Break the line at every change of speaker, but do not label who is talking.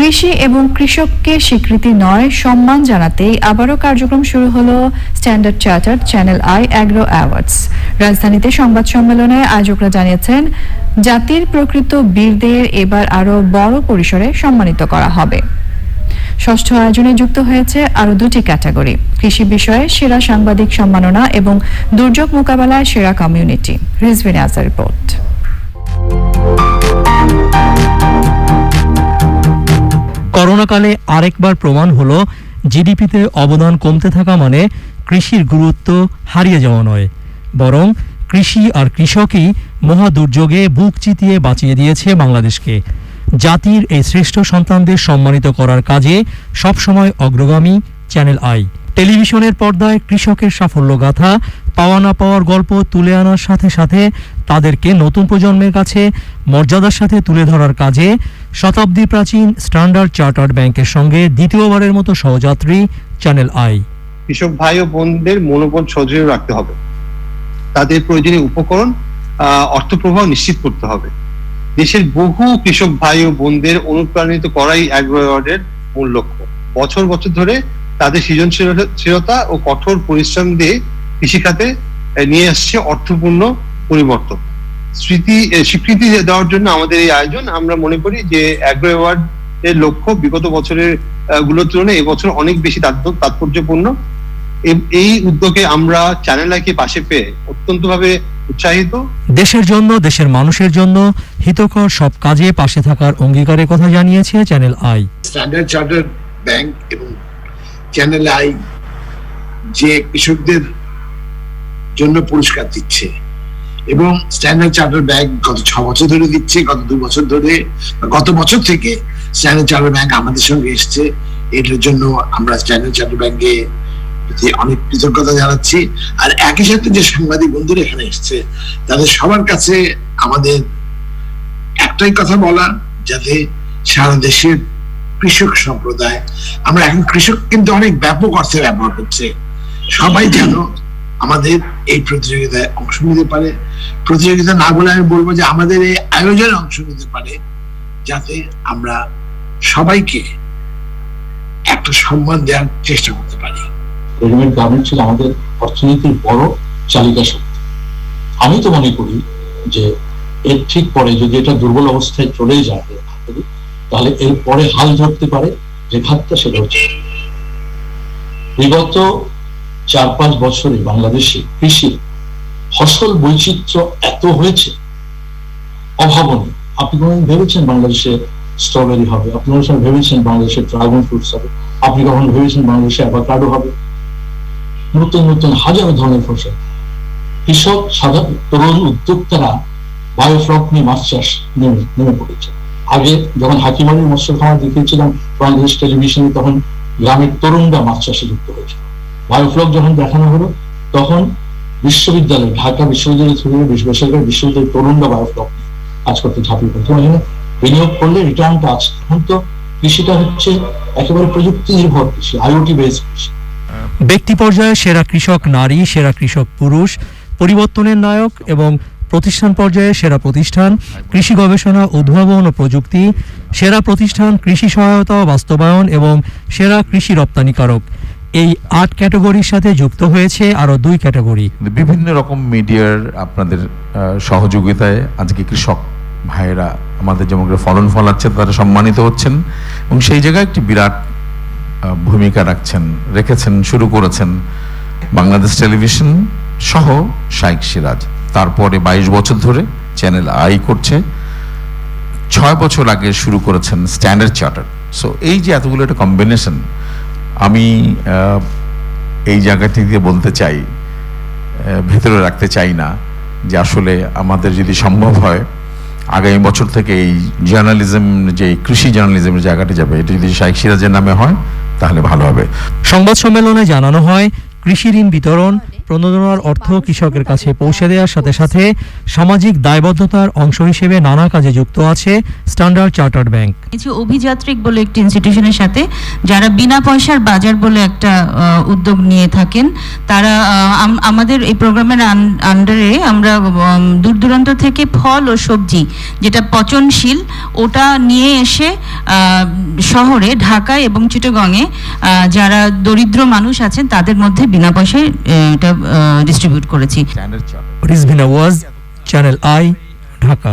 কৃষি এবং কৃষককে স্বীকৃতি নয়, সম্মান জানাতেই আবারও কার্যক্রম শুরু হলো Standard Chartered channel I agro awards রাজধানীতে সংবাদ সম্মেলনে আয়োজকরা জানিয়েছেন, জাতির প্রকৃত বীরদের এবার আরও বড় পরিসরে সম্মানিত করা হবে। ষষ্ঠ আয়োজনে যুক্ত হয়েছে আরও দুটি ক্যাটাগরি, কৃষি বিষয়ে সেরা সাংবাদিক সম্মাননা এবং দুর্যোগ মোকাবেলায় সেরা কমিউনিটি। রিজভিন রিপোর্ট।
করোনাকালে আরেকবার প্রমাণ হলো, জিডিপিতে অবদান কমতে থাকা মানে কৃষির গুরুত্ব হারিয়ে যাওয়া নয়। বরং কৃষি আর কৃষকই মহা দুর্যোগে বুক চিতিয়ে বাঁচিয়ে দিয়েছে বাংলাদেশকে। জাতির এই শ্রেষ্ঠ সন্তানদের সম্মানিত করার কাজে সবসময় অগ্রগামী চ্যানেল আই। টেলিভিশনের পর্দায় কৃষকের সাফল্য গাথা, পাওয়া না পাওয়ার গল্প তুলে আনার সাথে সাথে তাদেরকে নতুন প্রজন্মের কাছে, মর্যাদার সাথে তুলে ধরার কাজে শতাব্দী প্রাচীন স্ট্যান্ডার্ড চার্টার্ড ব্যাংকের সঙ্গে দ্বিতীয়বারের মতো সহযাত্রী চ্যানেল আই।
কৃষক ভাই ও বোনদের মনোবল সদৃঢ় রাখতে হবে। তাদের প্রয়োজনীয় উপকরণ আহ, অর্থ প্রবাহ নিশ্চিত করতে হবে। দেশের বহু কৃষক ভাই ও বোনদের অনুপ্রাণিত করাই অ্যাগ্রো অ্যাওয়ার্ডের মূল লক্ষ্য। বছর বছর ধরে তাদের সৃজনশীলতা ও কঠোর পরিশ্রম দিয়ে কৃষিখাতে নিয়ে আসছে অর্থপূর্ণ পরিবর্তন। স্মৃতি স্বীকৃতি দেওয়ার জন্য আমাদের এই আয়োজন। আমরা মনে করি যে অ্যাগ্রো অ্যাওয়ার্ড এর লক্ষ্য বিগত বছরেরগুলোর তুলনায় এবছর অনেক বেশি তাৎপর্যপূর্ণ। এই উদ্যোগে আমরা চ্যানেল আইকে পাশে পেয়ে অত্যন্ত ভাবে উৎসাহিত।
দেশের জন্য দেশের মানুষের জন্য হিতকর সব কাজে পাশে থাকার অঙ্গীকারের কথা জানিয়েছে channel I
Standard Chartered bank এবং চ্যানেল আই যে কৃষকদের জন্য পুরস্কার দিচ্ছে। এবং স্ট্যান্ডার্ড চার্টার ব্যাংক গত ছ বছর ধরে দিচ্ছে, গত দু বছর ধরে গত বছর থেকে স্ট্যান্ডার্ড চার্টার ব্যাংক আমাদের সঙ্গে এসছে। এটার জন্য আমরা স্ট্যান্ডার্ড চার্টার্ড ব্যাংকে অনেক কৃতজ্ঞতা জানাচ্ছি। আর একই সাথে যে সাংবাদিক বন্ধুরা এখানে এসছে, তাদের সবার কাছে আমাদের একটাই কথা বলা, যাতে সারা দেশের কৃষক সম্প্রদায়, আমরা এখন কৃষক কিন্তু অনেক ব্যাপক অর্থে ব্যবহার করছে। সবাই যেন আমাদের এই প্রতিযোগিতায় অংশ নিতে পারে। প্রতিযোগিতা না বলে আমি বলব যে আমাদের এই আয়োজনে অংশ নিতে পারে, যাতে আমরা সবাইকে একটা সম্মান দেওয়ার চেষ্টা করতে পারি।
রেডিমেড গার্মেন্ট ছিল আমাদের অর্থনীতির বড় চালিকা শক্তি। আমি তো মনে করি যে এর ঠিক পরে যদি এটা দুর্বল অবস্থায় চলে যায়, তাহলে এর পরে হাল ধরতে পারে যে খাতটা সেটা হচ্ছে। বিগত চার পাঁচ বছরে বাংলাদেশে কৃষির ফসল বৈচিত্র্য এত হয়েছে, অভাবনীয়। আপনি কোনদিন ভেবেছেন বাংলাদেশে স্ট্রবেরি হবে? আপনি কোনো সময় ভেবেছেন বাংলাদেশে ড্রাগন ফ্রুটস হবে? আপনি কখন ভেবেছেন বাংলাদেশে অ্যাভোকাডো হবে? নতুন নতুন হাজার ধরনের ফসল। কৃষক, সাধারণ, তরুণ উদ্যোক্তারা বায়োফ্লক নিয়ে মাছ চাষ নেমে নেমে পড়েছে। আগে যখন হাকিমারির মৎস্য খামার দেখিয়েছিলাম বাংলাদেশ টেলিভিশনে তখন গ্রামের তরুণরা মাছ চাষে যুক্ত হয়েছিল। বায়োফ্লক যখন দেখানো হলো, তখন বিশ্ববিদ্যালয়, ঢাকা বিশ্ববিদ্যালয় বেসরকারি বিশ্ববিদ্যালয়ের তরুণরা বায়োফ্লক কাজ করতে ঝাঁপিয়ে পড়ে। তোমার এখানে বিনিয়োগ করলে রিটার্নটা আছে। এখন তো কৃষিটা হচ্ছে একেবারে প্রযুক্তি নির্ভর কৃষি আইওটি বেস কৃষি।
ব্যক্তি পর্যায়ে সেরা কৃষক নারী, সেরা কৃষক পুরুষ, পরিবর্তনের নায়ক এবং প্রতিষ্ঠান পর্যায়ে সেরা প্রতিষ্ঠান, কৃষি গবেষণা, উদ্ভাবন ও প্রযুক্তি, সেরা প্রতিষ্ঠান, কৃষি সহায়তা, বাস্তবায়ন এবং সেরা কৃষি রপ্তানিকারক। এই আট ক্যাটাগরির সাথে যুক্ত হয়েছে আরও দুই ক্যাটাগরি।
বিভিন্ন রকম মিডিয়ার আপনাদের সহযোগিতায় আজকে কৃষক ভাইয়েরা আমাদের যেমন ফলন ফলাচ্ছে, তারা সম্মানিত হচ্ছেন এবং সেই জায়গায় একটি বিরাট ভূমিকা রাখছেন, রেখেছেন, শুরু করেছেন বাংলাদেশ টেলিভিশন সহ শাইক সিরাজ। তারপরে বাইশ বছর ধরে চ্যানেল আই করছে। ছয় বছর আগে শুরু করেছেন স্ট্যান্ডার্ড চার্টার। সো এই যে এতগুলো একটা কম্বিনেশন আমি এই জায়গাটি দিয়ে বলতে চাই ভেতরে রাখতে চাই না যে আসলে আমাদের যদি সম্ভব হয়, আগামী বছর থেকে এই জার্নালিজম যে কৃষি জার্নালিজমের জায়গাটি যাবে, এটা যদি শাইখ সিরাজের নামে হয়, তাহলে ভালো হবে।
সংবাদ সম্মেলনে জানানো হয় কৃষি ঋণ বিতরণ প্রণোদনার অর্থ কৃষকের কাছে পৌঁছে দেওয়ার সাথে সাথে সামাজিক দায়বদ্ধতার অংশ হিসেবে নানা কাজে যুক্ত আছে স্ট্যান্ডার্ড চার্টার্ড ব্যাংক।
কিছু অভিযাত্রিক বলে একটি ইনস্টিটিউশনের সাথে যারা বিনা পয়সার বাজার বলে একটা উদ্যোগ নিয়ে থাকেন, তারা আমাদের এই প্রোগ্রামের আন্ডারে আমরা দূর দূরান্ত থেকে ফল ও সবজি যেটা পচনশীল, ওটা নিয়ে এসে শহরে, ঢাকায় এবং চিটাগংয়ে যারা দরিদ্র মানুষ আছেন, তাদের মধ্যে বিনা পয়সায় এটা ডিস্ট্রিবিউট করেছি।
রিজভিনা ওয়াজ চ্যানেল আই ঢাকা